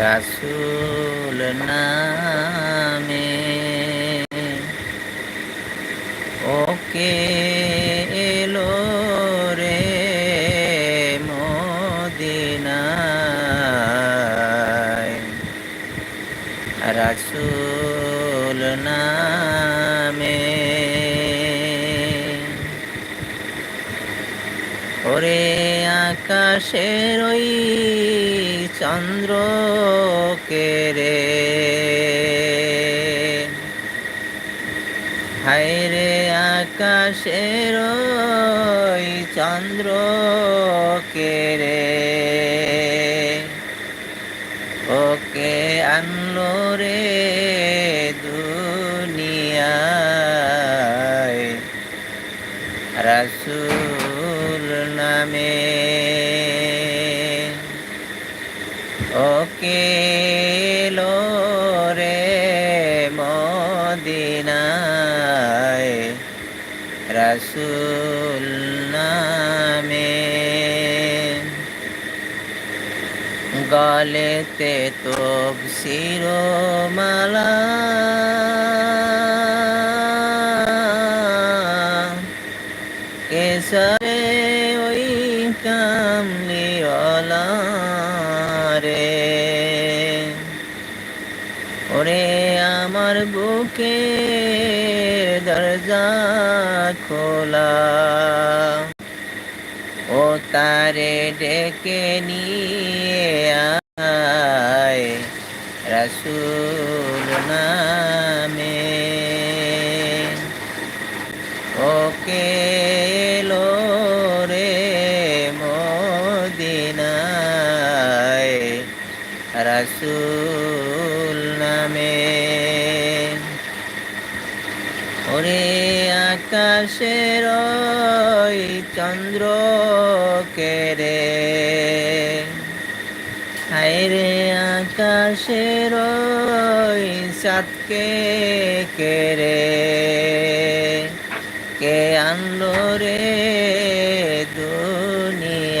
রাসুল নামে। ওকে এলো রে মদিনায়। রাসুল নামে। ওরে আকাশের ওই চন্দ্র রে? আকাশের ওই চন্দ্র রে? ওকে আনলো রে দুনিয়ায়। রাসুল ওকে লো রে মদিনায় রাসুল নামে। গলেতে তোব শিরোমালা। কেসরে ওই কামলিওয়ালা বুকে দরজা খোলা। ও তারে ডেকে নিয়ে আয় রসুল নামে। ওকে লো রসুল ওরে আকাশের চন্দ্র কেরে হায়রে আকাশের সাতকে কেরে কে আনলো রে দুনিয়ায়?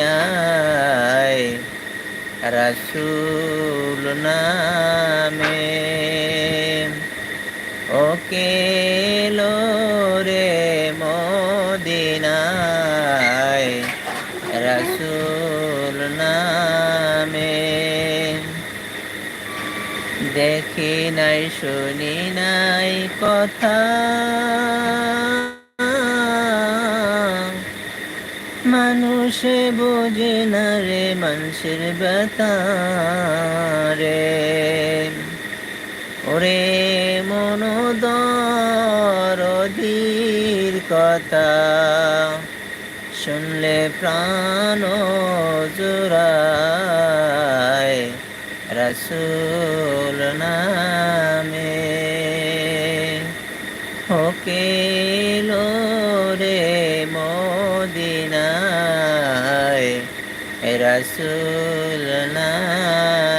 রসুল নামে। ওকে দেখি নাই, শুনি নাই কথা। মানুষে বোঝে না রে মানুষের ব্যথা রে। ওরে মনোদরদির কথা, শুনলে প্রাণ জোড়ায়। রসুল নামে ওকে লো রে মদিনায় রসুল নামে